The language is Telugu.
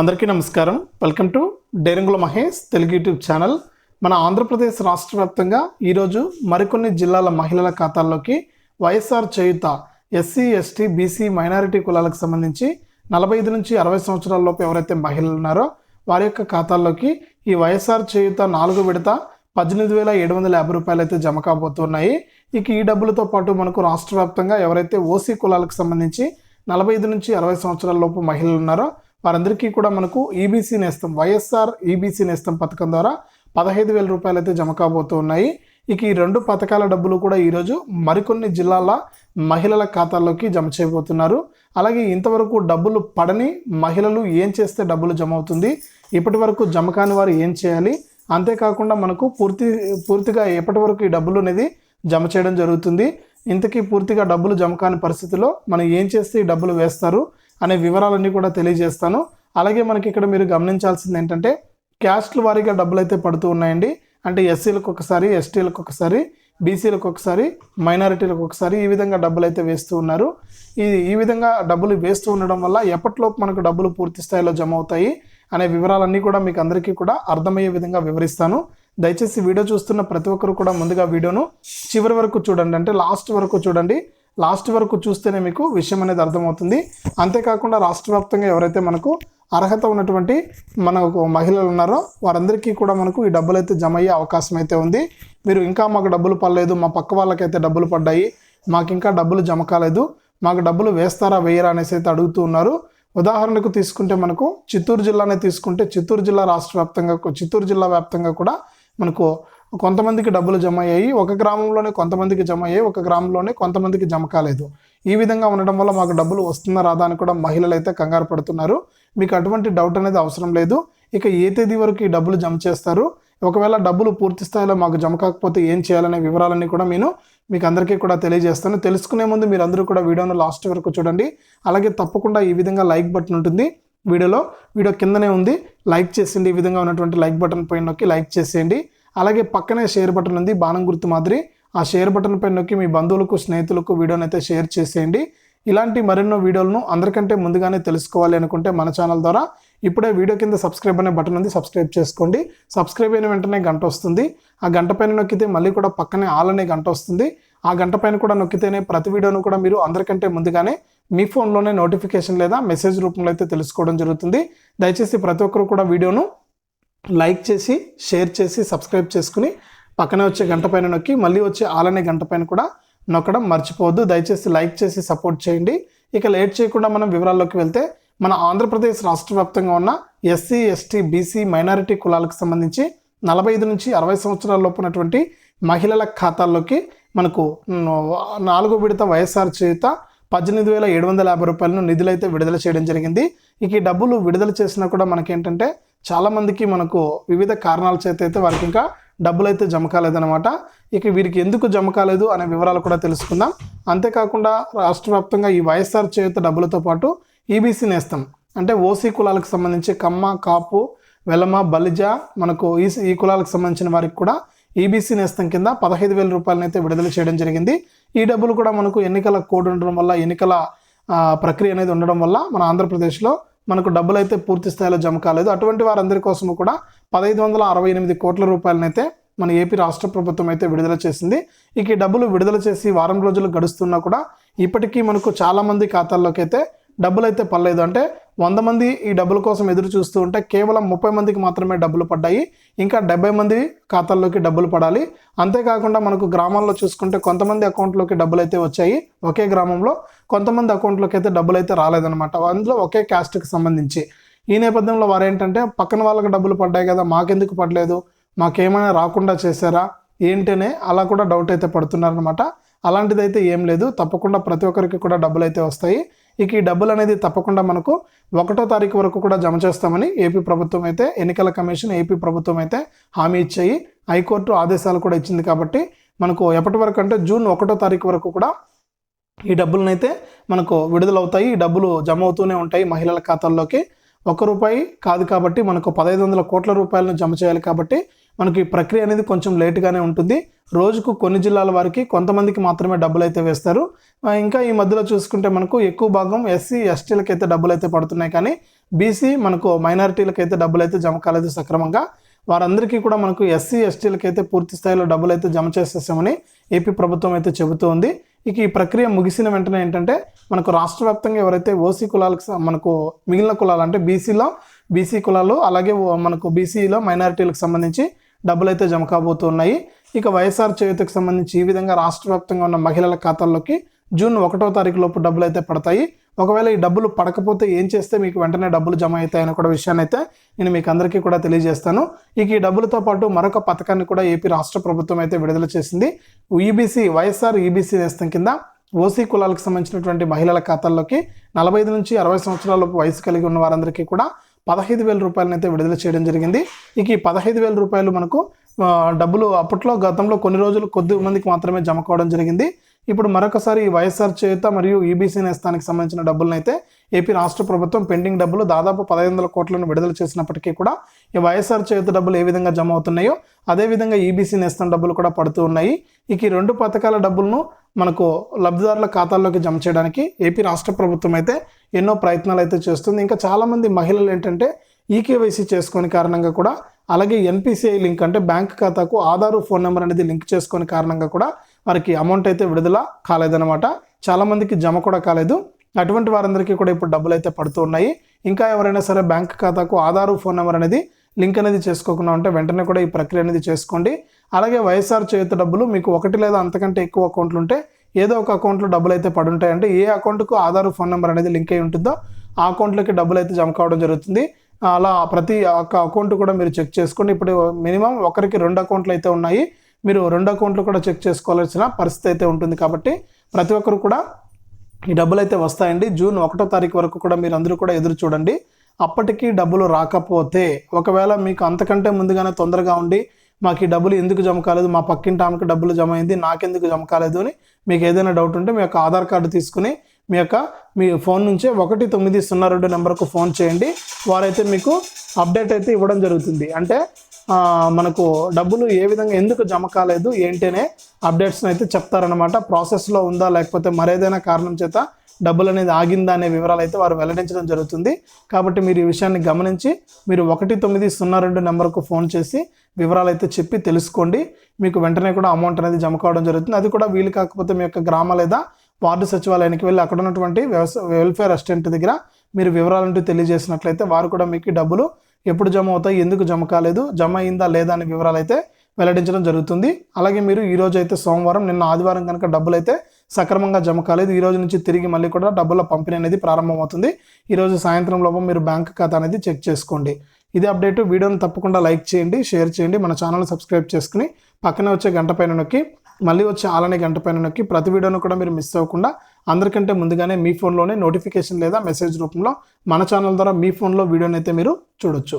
అందరికీ నమస్కారం. Welcome to Derangula Mahesh Telugu YouTube channel. మన ఆంధ్రప్రదేశ్ రాష్ట్ర వ్యాప్తంగా ఈరోజు మరికొన్ని జిల్లాల మహిళల ఖాతాల్లోకి YSR Cheyutha SC ST BC minority కులాలకు సంబంధించి నలభై ఐదు నుంచి అరవై సంవత్సరాలలోపు ఎవరైతే మహిళలు ఉన్నారో వారి యొక్క ఖాతాల్లోకి ఈ వైఎస్ఆర్ చేయుత నాలుగు విడత పద్దెనిమిది వేల ఏడు వందల యాభై రూపాయలు అయితే జమ కాబోతున్నాయి. ఇక ఈ డబ్బులతో పాటు మనకు రాష్ట్ర వ్యాప్తంగా ఎవరైతే ఓసీ కులాలకు సంబంధించి నలభై ఐదు నుంచి అరవై సంవత్సరాల లోపు మహిళలు ఉన్నారో వారందరికీ కూడా మనకు ఈబీసీ నేస్తం వైఎస్ఆర్ ఈబీసీ నేస్తం పథకం ద్వారా పదహైదు వేల రూపాయలు అయితే జమ కాబోతూ ఉన్నాయి ఇక ఈ రెండు పథకాల డబ్బులు కూడా ఈరోజు మరికొన్ని జిల్లాల మహిళల ఖాతాల్లోకి జమ చేయబోతున్నారు. అలాగే ఇంతవరకు డబ్బులు పడని మహిళలు ఏం చేస్తే డబ్బులు జమ అవుతుంది? ఇప్పటి వరకు జమ కాని వారు ఏం చేయాలి? అంతేకాకుండా మనకు పూర్తి పూర్తిగా ఎప్పటి వరకు ఈ డబ్బులు అనేది జమ చేయడం జరుగుతుంది? ఇంతకీ పూర్తిగా డబ్బులు జమ కాని పరిస్థితిలో మనం ఏం చేస్తే ఈ డబ్బులు వేస్తారు? అనే వివరాలన్నీ కూడా తెలియజేస్తాను. అలాగే మనకి ఇక్కడ మీరు గమనించాల్సింది ఏంటంటే క్యాస్ట్ల వారీగా డబ్బులు అయితే పడుతూ ఉన్నాయండి. అంటే ఎస్సీలకు ఒకసారి ఎస్టీలకు ఒకసారి బీసీలకు ఒకసారి మైనారిటీలకు ఒకసారి ఈ విధంగా డబ్బులు అయితే వేస్తూ ఉన్నారు. ఈ ఈ విధంగా డబ్బులు వేస్తూ ఉండడం వల్ల ఎప్పటిలోపు మనకు డబ్బులు పూర్తి స్థాయిలో జమ అవుతాయి అనే వివరాలన్నీ కూడా మీకు అందరికీ కూడా అర్థమయ్యే విధంగా వివరిస్తాను. దయచేసి వీడియో చూస్తున్న ప్రతి ఒక్కరు కూడా ముందుగా వీడియోను చివరి వరకు చూడండి. అంటే లాస్ట్ వరకు చూడండి. లాస్ట్ వరకు చూస్తేనే మీకు విషయం అనేది అర్థమవుతుంది. అంతేకాకుండా రాష్ట్ర వ్యాప్తంగా ఎవరైతే మనకు అర్హత ఉన్నటువంటి మనకు మహిళలు ఉన్నారో వారందరికీ కూడా మనకు ఈ డబ్బులు అయితే జమ అయ్యే అవకాశం అయితే ఉంది. మీరు ఇంకా మాకు డబ్బులు పడలేదు మా పక్క వాళ్ళకైతే డబ్బులు పడ్డాయి మాకు ఇంకా డబ్బులు జమ కాలేదు మాకు డబ్బులు వేస్తారా వేయరా అనేసి అయితే అడుగుతూ ఉన్నారు. ఉదాహరణకు తీసుకుంటే మనకు చిత్తూరు జిల్లానే తీసుకుంటే చిత్తూరు జిల్లా రాష్ట్ర వ్యాప్తంగా చిత్తూరు జిల్లా వ్యాప్తంగా కూడా మనకు కొంతమందికి డబ్బులు జమ అయ్యాయి ఒక గ్రామంలోనే కొంతమందికి జమ అయ్యాయి ఒక గ్రామంలోనే కొంతమందికి జమ కాలేదు. ఈ విధంగా ఉండడం వల్ల మాకు డబ్బులు వస్తుందా రాదా అని కూడా మహిళలు అయితే కంగారు పడుతున్నారు. మీకు అటువంటి డౌట్ అనేది అవసరం లేదు. ఇక ఏ తేదీ వరకు ఈ డబ్బులు జమ చేస్తారు? ఒకవేళ డబ్బులు పూర్తి స్థాయిలో మాకు జమ కాకపోతే ఏం చేయాలనే వివరాలన్నీ కూడా నేను మీకు అందరికీ కూడా తెలియజేస్తాను. తెలుసుకునే ముందు మీరు అందరూ కూడా వీడియోను లాస్ట్ వరకు చూడండి. అలాగే తప్పకుండా ఈ విధంగా లైక్ బటన్ ఉంటుంది వీడియోలో. వీడియో కిందనే ఉంది. లైక్ చేసేయండి. ఈ విధంగా ఉన్నటువంటి లైక్ బటన్ పైన నొక్కి లైక్ చేసేయండి. అలాగే పక్కనే షేర్ బటన్ ఉంది బాణం గుర్తు మాదిరి. ఆ షేర్ బటన్ పైన నొక్కి మీ బంధువులకు స్నేహితులకు వీడియోని అయితే షేర్ చేసేయండి. ఇలాంటి మరెన్నో వీడియోలను అందరికంటే ముందుగానే తెలుసుకోవాలి అనుకుంటే మన ఛానల్ ద్వారా. ఇప్పుడే వీడియో కింద సబ్స్క్రైబ్ అనే బటన్ ఉంది సబ్స్క్రైబ్ చేసుకోండి. సబ్స్క్రైబ్ అయిన వెంటనే గంట వస్తుంది. ఆ గంట పైన నొక్కితే మళ్ళీ కూడా పక్కనే ఆల్ అనే గంట వస్తుంది. ఆ గంట పైన కూడా నొక్కితేనే ప్రతి వీడియోను కూడా మీరు అందరికంటే ముందుగానే మీ ఫోన్లోనే నోటిఫికేషన్ లేదా మెసేజ్ రూపంలో అయితే తెలుసుకోవడం జరుగుతుంది. దయచేసి ప్రతి ఒక్కరు కూడా వీడియోను లైక్ చేసి షేర్ చేసి సబ్స్క్రైబ్ చేసుకుని పక్కనే వచ్చే గంట పైన నొక్కి మళ్ళీ వచ్చే ఆలనే గంట పైన కూడా నొక్కడం మర్చిపోవద్దు. దయచేసి లైక్ చేసి సపోర్ట్ చేయండి. ఇక లేట్ చేయకుండా మనం వివరాల్లోకి వెళ్తే మన ఆంధ్రప్రదేశ్ రాష్ట్ర వ్యాప్తంగా ఉన్న ఎస్సీ ఎస్టీ బీసీ మైనారిటీ కులాలకు సంబంధించి నలభై ఐదు నుంచి అరవై సంవత్సరాల లోపు ఉన్నటువంటి మహిళల ఖాతాల్లోకి మనకు నాలుగో విడత వైఎస్ఆర్ చేత పద్దెనిమిది వేల ఏడు వందల యాభై రూపాయలను నిధులైతే విడుదల చేయడం జరిగింది. ఇక ఈ డబ్బులు విడుదల చేసినా కూడా మనకేంటంటే చాలామందికి మనకు వివిధ కారణాల చేత అయితే వారికి ఇంకా డబ్బులు అయితే జమ కాలేదన్నమాట. ఇక వీరికి ఎందుకు జమ కాలేదు అనే వివరాలు కూడా తెలుసుకుందాం. అంతేకాకుండా రాష్ట్ర వ్యాప్తంగా ఈ వైఎస్ఆర్ చేత డబ్బులతో పాటు ఈబీసీ నేస్తం. అంటే ఓసీ కులాలకు సంబంధించి కమ్మ కాపు వెలమ బలిజ మనకు ఈ ఈ కులాలకు సంబంధించిన వారికి కూడా ఈబీసీ నేస్తం కింద పదహైదు వేల రూపాయలనైతే విడుదల చేయడం జరిగింది. ఈ డబ్బులు కూడా మనకు ఎన్నికల కోడ్ ఉండడం వల్ల ఎన్నికల ప్రక్రియ అనేది ఉండడం వల్ల మన ఆంధ్రప్రదేశ్లో మనకు డబ్బులు అయితే పూర్తి స్థాయిలో జమ కాలేదు. అటువంటి వారందరి కోసం కూడా పదహైదు వందల అరవై ఎనిమిది కోట్ల రూపాయలనైతే మన ఏపీ రాష్ట్ర ప్రభుత్వం అయితే విడుదల చేసింది. ఇక ఈ డబ్బులు విడుదల చేసి వారం రోజులు గడుస్తున్నా కూడా ఇప్పటికీ మనకు చాలామంది ఖాతాల్లోకి అయితే డబ్బులు అయితే పడలేదు. అంటే వంద మంది ఈ డబ్బుల కోసం ఎదురు చూస్తూ ఉంటే కేవలం ముప్పై మందికి మాత్రమే డబ్బులు పడ్డాయి. ఇంకా డెబ్బై మంది ఖాతాల్లోకి డబ్బులు పడాలి. అంతేకాకుండా మనకు గ్రామాల్లో చూసుకుంటే కొంతమంది అకౌంట్లోకి డబ్బులు అయితే వచ్చాయి. ఒకే గ్రామంలో కొంతమంది అకౌంట్లోకి అయితే డబ్బులు అయితే రాలేదనమాట అందులో ఒకే క్యాస్ట్కి సంబంధించి. ఈ నేపథ్యంలో వారు ఏంటంటే పక్కన వాళ్ళకి డబ్బులు పడ్డాయి కదా మాకెందుకు పడలేదు? మాకేమైనా రాకుండా చేశారా? ఏంటనే అలా కూడా డౌట్ అయితే పడుతున్నారనమాట అలాంటిదైతే ఏం లేదు. తప్పకుండా ప్రతి ఒక్కరికి కూడా డబ్బులు అయితే వస్తాయి. ఇక ఈ డబ్బులు అనేది తప్పకుండా మనకు ఒకటో తారీఖు వరకు కూడా జమ చేస్తామని ఏపీ ప్రభుత్వం అయితే ఎన్నికల కమిషన్ ఏపీ ప్రభుత్వం అయితే హామీ ఇచ్చాయి. హైకోర్టు ఆదేశాలు కూడా ఇచ్చింది కాబట్టి మనకు ఎప్పటి వరకు అంటే జూన్ ఒకటో తారీఖు వరకు కూడా ఈ డబ్బులనైతే మనకు విడుదలవుతాయి. ఈ డబ్బులు జమ అవుతూనే ఉంటాయి మహిళల ఖాతాల్లోకి. ఒక్క రూపాయి కాదు కాబట్టి మనకు పదహైదు వందల కోట్ల రూపాయలను జమ చేయాలి కాబట్టి మనకి ఈ ప్రక్రియ అనేది కొంచెం లేటుగానే ఉంటుంది. రోజుకు కొన్ని జిల్లాల వారికి కొంతమందికి మాత్రమే డబ్బులు అయితే వేస్తారు ఇంకా ఈ మధ్యలో చూసుకుంటే మనకు ఎక్కువ భాగం ఎస్సీ ఎస్టీలకు అయితే డబ్బులు అయితే పడుతున్నాయి కానీ బీసీ మనకు మైనారిటీలకు అయితే డబ్బులు అయితే జమ కాలేదు సక్రమంగా. వారందరికీ కూడా మనకు ఎస్సీ ఎస్టీలకు అయితే పూర్తి స్థాయిలో డబ్బులు అయితే జమ చేసేసామని ఏపీ ప్రభుత్వం అయితే చెబుతోంది ఇక ఈ ప్రక్రియ ముగిసిన వెంటనే ఏంటంటే మనకు రాష్ట్ర వ్యాప్తంగా ఎవరైతే ఓసీ కులాలకు మనకు మిగిలిన కులాలు అంటే బీసీలో బీసీ కులాలు అలాగే మనకు బీసీలో మైనారిటీలకు సంబంధించి డబ్బులు అయితే జమ కాబోతున్నాయి. ఇక వైఎస్ఆర్ చేయుతకు సంబంధించి ఈ విధంగా రాష్ట్ర వ్యాప్తంగా ఉన్న మహిళల ఖాతాల్లోకి జూన్ ఒకటో తారీఖు లోపు డబ్బులు అయితే పడతాయి. ఒకవేళ ఈ డబ్బులు పడకపోతే ఏం చేస్తే మీకు వెంటనే డబ్బులు జమ అవుతాయని కూడా విషయాన్ని అయితే నేను మీకు అందరికీ కూడా తెలియజేస్తాను. ఇక ఈ డబ్బులతో పాటు మరొక పథకాన్ని కూడా ఏపీ రాష్ట్ర ప్రభుత్వం అయితే విడుదల చేసింది. ఈబీసీ వైఎస్ఆర్ ఈబీసీ నేస్తం కింద ఓసీ కులాలకు సంబంధించినటువంటి మహిళల ఖాతాల్లోకి నలభై ఐదు నుంచి అరవై సంవత్సరాల వయసు కలిగి ఉన్న వారందరికీ కూడా పదహైదు వేల రూపాయలనైతే విడుదల చేయడం జరిగింది. ఇక ఈ పదహైదు వేల రూపాయలు మనకు డబ్బులు అప్పట్లో గతంలో కొన్ని రోజులు కొద్ది మందికి మాత్రమే జమ కావడం జరిగింది. ఇప్పుడు మరొకసారి ఈ వైఎస్ఆర్ చేత మరియు ఈబీసీ నేస్తానికి సంబంధించిన డబ్బులను అయితే ఏపీ రాష్ట్ర ప్రభుత్వం పెండింగ్ డబ్బులు దాదాపు పదహైదు వందల కోట్లను విడుదల చేసినప్పటికీ కూడా ఈ వైఎస్ఆర్ చేత డబ్బులు ఏ విధంగా జమ అవుతున్నాయో అదేవిధంగా ఈబీసీ నేస్తం డబ్బులు కూడా పడుతూ ఉన్నాయి. ఇక ఈ రెండు పథకాల డబ్బులను మనకు లబ్ధిదారుల ఖాతాల్లోకి జమ చేయడానికి ఏపీ రాష్ట్ర ప్రభుత్వం అయితే ఎన్నో ప్రయత్నాలు అయితే చేస్తుంది. ఇంకా చాలామంది మహిళలు ఏంటంటే ఈకేవైసీ చేసుకునే కారణంగా కూడా అలాగే ఎన్పిసిఐ లింక్ అంటే బ్యాంక్ ఖాతాకు ఆధారు ఫోన్ నెంబర్ అనేది లింక్ చేసుకునే కారణంగా కూడా వారికి అమౌంట్ అయితే విడుదల కాలేదనమాట చాలామందికి జమ కూడా కాలేదు. అటువంటి వారందరికీ కూడా ఇప్పుడు డబ్బులు అయితే పడుతూ ఉన్నాయి. ఇంకా ఎవరైనా సరే బ్యాంక్ ఖాతాకు ఆధార్ ఫోన్ నెంబర్ అనేది లింక్ అనేది చేసుకోకుండా ఉంటే వెంటనే కూడా ఈ ప్రక్రియ అనేది చేసుకోండి. అలాగే వైఎస్ఆర్ చేయుత డబ్బులు మీకు ఒకటి లేదా అంతకంటే ఎక్కువ అకౌంట్లు ఉంటే ఏదో ఒక అకౌంట్లో డబ్బులు అయితే పడి ఉంటాయంటే ఏ అకౌంట్కు ఆధార్ ఫోన్ నెంబర్ అనేది లింక్ అయి ఉంటుందో ఆ అకౌంట్లోకి డబ్బులు అయితే జమ కావడం జరుగుతుంది. అలా ప్రతి ఒక్క అకౌంట్ కూడా మీరు చెక్ చేసుకోండి. ఇప్పుడు మినిమం ఒకరికి రెండు అకౌంట్లు అయితే ఉన్నాయి. మీరు రెండు అకౌంట్లు కూడా చెక్ చేసుకోవాల్సిన పరిస్థితి అయితే ఉంటుంది కాబట్టి ప్రతి ఒక్కరు కూడా ఈ డబ్బులు అయితే వస్తాయండి. జూన్ ఒకటో తారీఖు వరకు కూడా మీరు అందరూ కూడా ఎదురు చూడండి. అప్పటికి డబ్బులు రాకపోతే ఒకవేళ మీకు అంతకంటే ముందుగానే తొందరగా ఉండి మాకు ఈ డబ్బులు ఎందుకు జమ కాలేదు మా పక్కింటి ఆమెకి డబ్బులు జమ అయింది నాకెందుకు జమ కాలేదు అని మీకు ఏదైనా డౌట్ ఉంటే మీ యొక్క ఆధార్ కార్డు తీసుకుని మీ యొక్క మీ ఫోన్ నుంచే ఒకటి తొమ్మిది సున్నా రెండు నెంబర్కు ఫోన్ చేయండి. వారైతే మీకు అప్డేట్ అయితే ఇవ్వడం జరుగుతుంది. అంటే మనకు డబ్బులు ఏ విధంగా ఎందుకు జమ కాలేదు ఏంటనే అప్డేట్స్ని అయితే చెప్తారనమాట ప్రాసెస్లో ఉందా లేకపోతే మరేదైనా కారణం చేత డబ్బులు అనేది ఆగిందా అనే వివరాలు అయితే వారు వెల్లడించడం జరుగుతుంది. కాబట్టి మీరు ఈ విషయాన్ని గమనించి మీరు ఒకటి తొమ్మిది సున్నా రెండు నెంబర్కు ఫోన్ చేసి వివరాలు అయితే చెప్పి తెలుసుకోండి. మీకు వెంటనే కూడా అమౌంట్ అనేది జమ కావడం జరుగుతుంది. అది కూడా వీలు కాకపోతే మీ యొక్క గ్రామ లేదా వార్డు సచివాలయానికి వెళ్ళి అక్కడ ఉన్నటువంటి వ్యవసాయ వెల్ఫేర్ అసిస్టెంట్ దగ్గర మీరు వివరాలంటూ తెలియజేసినట్లయితే వారు కూడా మీకు డబ్బులు ఎప్పుడు జమ అవుతాయి ఎందుకు జమ కాలేదు జమ అయిందా లేదా అనే వివరాలు అయితే వెల్లడించడం జరుగుతుంది. అలాగే మీరు ఈ రోజు అయితే సోమవారం నిన్న ఆదివారం కనుక డబ్బులు అయితే సక్రమంగా జమ కాలేదు. ఈ రోజు నుంచి తిరిగి మళ్ళీ కూడా డబ్బుల పంపిణీ అనేది ప్రారంభమవుతుంది. ఈరోజు సాయంత్రం లోపల మీరు బ్యాంక్ ఖాతా అనేది చెక్ చేసుకోండి. ఇదే అప్డేట్. వీడియోని తప్పకుండా లైక్ చేయండి షేర్ చేయండి మన ఛానల్ సబ్స్క్రైబ్ చేసుకుని పక్కనే వచ్చే గంట పైన నొక్కి మళ్ళీ వచ్చే ఆలనే గంట పైన నొక్కి ప్రతి వీడియోను కూడా మీరు మిస్ అవ్వకుండా అందరికంటే ముందుగానే మీ ఫోన్లోనే నోటిఫికేషన్ లేదా మెసేజ్ రూపంలో మన ఛానల్ ద్వారా మీ ఫోన్లో వీడియోని అయితే మీరు చూడొచ్చు.